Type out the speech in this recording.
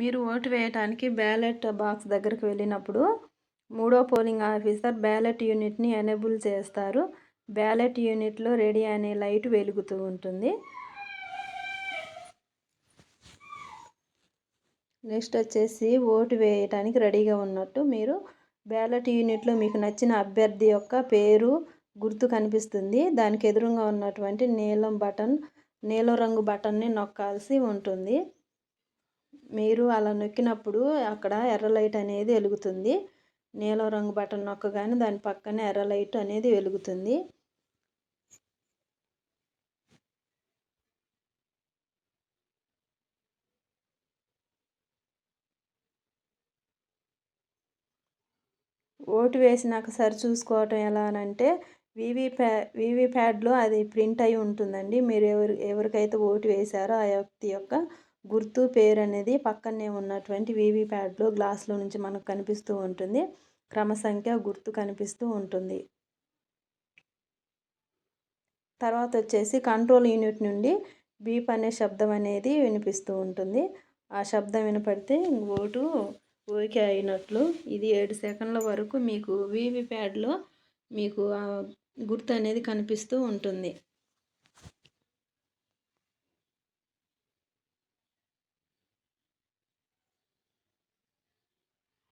మీరు ఓటు వేయడానికి ballot box దగ్గరికి వెళ్ళినప్పుడు మూడో పోలింగ్ ఆఫీసర్ బ్యాలెట్ యూనిట్ని ఎనేబుల్ చేస్తారు. బ్యాలెట్ యూనిట్లో రెడీ అనే లైట్ వెలుగుతూ ఉంటుంది. నెక్స్ట్ వచ్చేసి ఓటు వేయటానికి రెడీగా ఉన్నట్టు మీరు బ్యాలెట్ యూనిట్లో మీకు నచ్చిన అభ్యర్థి యొక్క పేరు గుర్తు కనిపిస్తుంది. దానికి ఎదురుగా ఉన్నటువంటి నీలం బటన్ నీలం రంగు బటన్ని నొక్కాల్సి ఉంటుంది. మీరు అలా నొక్కినప్పుడు అక్కడ ఎర్ర లైట్ అనేది వెలుగుతుంది. నీలం రంగు బటన్ నొక్కగానే దాని పక్కనే ఎర్ర లైట్ అనేది వెలుగుతుంది. ఓటు వేసినాక సరి చూసుకోవటం ఎలా అంటే వివి ప్యా వివి ప్యాడ్లో అది ప్రింట్ అయి ఉంటుందండి. మీరు ఎవరు ఎవరికైతే ఓటు వేశారో ఆ వ్యక్తి యొక్క గుర్తు పేరు అనేది పక్కనే ఉన్నటువంటి వీవీ ప్యాడ్లో గ్లాస్లో నుంచి మనకు కనిపిస్తూ ఉంటుంది. క్రమ సంఖ్య గుర్తు కనిపిస్తూ ఉంటుంది. తర్వాత వచ్చేసి కంట్రోల్ యూనిట్ నుండి బీప్ అనే శబ్దం అనేది వినిపిస్తూ ఉంటుంది. ఆ శబ్దం వినపడితే ఓటు ఓకే అయినట్లు. ఇది ఏడు సెకండ్ల వరకు మీకు వీవీ ప్యాడ్లో మీకు గుర్తు అనేది కనిపిస్తూ ఉంటుంది.